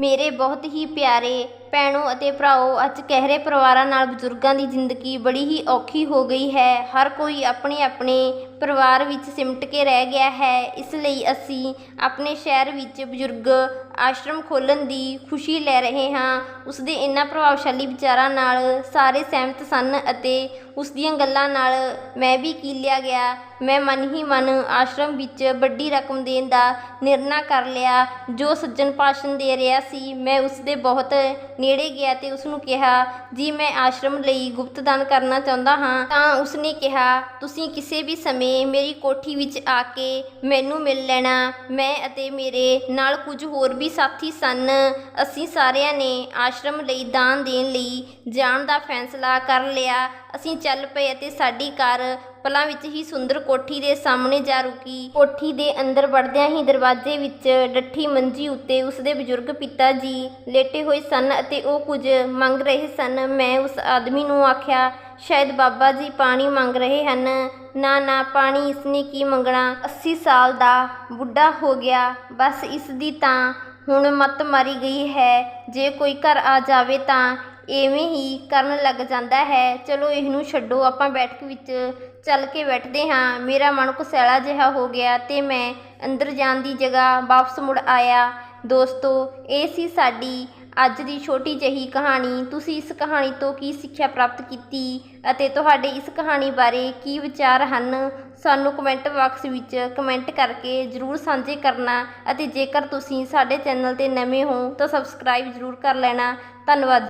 ਮੇਰੇ ਬਹੁਤ ਹੀ ਪਿਆਰੇ ਭੈਣੋ ਅਤੇ ਭਰਾਓ, ਅੱਜ ਕਹਿਰੇ ਪਰਿਵਾਰਾਂ ਨਾਲ ਬਜ਼ੁਰਗਾਂ ਦੀ ਜ਼ਿੰਦਗੀ ਬੜੀ ਹੀ ਔਖੀ ਹੋ ਗਈ ਹੈ। ਹਰ ਕੋਈ ਆਪਣੇ ਆਪਣੇ ਪਰਿਵਾਰ ਵਿੱਚ ਸਿਮਟ ਕੇ ਰਹਿ ਗਿਆ ਹੈ। ਇਸ ਲਈ ਅਸੀਂ ਆਪਣੇ ਸ਼ਹਿਰ ਵਿੱਚ ਬਜ਼ੁਰਗ ਆਸ਼ਰਮ ਖੋਲ੍ਹਣ ਦੀ ਖੁਸ਼ੀ ਲੈ ਰਹੇ ਹਾਂ। ਉਸ ਦੇ ਇਹਨਾਂ ਪ੍ਰਭਾਵਸ਼ਾਲੀ ਵਿਚਾਰਾਂ ਨਾਲ ਸਾਰੇ ਸਹਿਮਤ ਸਨ ਅਤੇ ਉਸ ਦੀਆਂ ਗੱਲਾਂ ਨਾਲ ਮੈਂ ਵੀ ਕੀਲਿਆ ਗਿਆ। ਮੈਂ ਮਨ ਹੀ ਮਨ ਆਸ਼ਰਮ ਵਿੱਚ ਵੱਡੀ ਰਕਮ ਦੇਣ ਦਾ ਨਿਰਣਾ ਕਰ ਲਿਆ। ਜੋ ਸੱਜਣ ਭਾਸ਼ਣ ਦੇ ਰਿਹਾ ਸੀ, ਮੈਂ ਉਸ ਦੇ ਬਹੁਤ ਨੇੜੇ ਗਿਆ ਤੇ ਉਸ ਨੂੰ ਕਿਹਾ, ਜੀ, ਮੈਂ ਆਸ਼ਰਮ ਲਈ ਗੁਪਤ ਦਾਨ ਕਰਨਾ ਚਾਹੁੰਦਾ ਹਾਂ। ਤਾਂ ਉਸ ਨੇ ਕਿਹਾ, ਤੁਸੀਂ ਕਿਸੇ ਵੀ ਸਮੇਂ ਮੇਰੀ ਕੋਠੀ ਵਿੱਚ ਆ ਕੇ ਮੈਨੂੰ ਮਿਲ ਲੈਣਾ। ਮੈਂ ਅਤੇ ਮੇਰੇ ਨਾਲ ਕੁਝ ਹੋਰ ਵੀ ਸਾਥੀ ਸਨ। ਅਸੀਂ ਸਾਰਿਆਂ ਨੇ ਆਸ਼ਰਮ ਲਈ ਦਾਨ ਦੇਣ ਲਈ ਜਾਣ ਦਾ ਫੈਸਲਾ ਕਰ ਲਿਆ। ਅਸੀਂ ਚੱਲ ਪਏ ਅਤੇ ਸਾਡੀ ਕਾਰ ਪਲਾਂ ਵਿੱਚ ਹੀ ਸੁੰਦਰ ਕੋਠੀ ਦੇ ਸਾਹਮਣੇ ਜਾ ਰੁਕੀ। ਕੋਠੀ ਦੇ ਅੰਦਰ ਵੜਦਿਆਂ ਹੀ ਦਰਵਾਜ਼ੇ ਵਿੱਚ ਡੱਠੀ ਮੰਜੀ ਉੱਤੇ ਉਸਦੇ ਬਜ਼ੁਰਗ ਪਿਤਾ ਜੀ ਲੇਟੇ ਹੋਏ ਸਨ ਅਤੇ ਉਹ ਕੁਝ ਮੰਗ ਰਹੇ ਸਨ। ਮੈਂ ਉਸ ਆਦਮੀ ਨੂੰ ਆਖਿਆ, ਸ਼ਾਇਦ ਬਾਬਾ ਜੀ ਪਾਣੀ ਮੰਗ ਰਹੇ ਹਨ। ਨਾ ਨਾ, ਪਾਣੀ ਇਸਨੇ ਕੀ ਮੰਗਣਾ? 80 ਸਾਲ ਦਾ ਬੁੱਢਾ ਹੋ ਗਿਆ। ਬਸ ਇਸ ਦੀ ਤਾਂ ਹੁਣ ਮੱਤ ਮਾਰੀ ਗਈ ਹੈ। ਜੇ ਕੋਈ ਘਰ ਆ ਜਾਵੇ ਤਾਂ ਇਵੇਂ ਹੀ ਕਰਨ ਲੱਗ ਜਾਂਦਾ ਹੈ। ਚਲੋ ਇਹਨੂੰ ਛੱਡੋ, ਆਪਾਂ ਬੈਠਕ ਵਿੱਚ ਚੱਲ ਕੇ ਬੈਠਦੇ ਹਾਂ। ਮੇਰਾ ਮਨ ਕੁਸੈਲਾ ਜਿਹਾ ਹੋ ਗਿਆ ਅਤੇ ਮੈਂ ਅੰਦਰ ਜਾਣ ਦੀ ਜਗ੍ਹਾ ਵਾਪਸ ਮੁੜ ਆਇਆ। ਦੋਸਤੋ, ਇਹ ਸੀ ਸਾਡੀ ਅੱਜ ਦੀ ਛੋਟੀ ਜਿਹੀ ਕਹਾਣੀ। ਤੁਸੀਂ ਇਸ ਕਹਾਣੀ ਤੋਂ ਕੀ ਸਿੱਖਿਆ ਪ੍ਰਾਪਤ ਕੀਤੀ ਅਤੇ ਤੁਹਾਡੇ ਇਸ ਕਹਾਣੀ ਬਾਰੇ ਕੀ ਵਿਚਾਰ ਹਨ? ਸਾਨੂੰ ਕਮੈਂਟ ਬਾਕਸ ਵਿੱਚ ਕਮੈਂਟ ਕਰਕੇ ਜਰੂਰ ਸਾਂਝੇ ਕਰਨਾ ਅਤੇ ਜੇਕਰ ਤੁਸੀਂ ਸਾਡੇ ਚੈਨਲ ਤੇ ਨਵੇਂ ਹੋ ਤਾਂ ਸਬਸਕ੍ਰਾਈਬ ਜਰੂਰ ਕਰ ਲੈਣਾ। ਧੰਨਵਾਦ।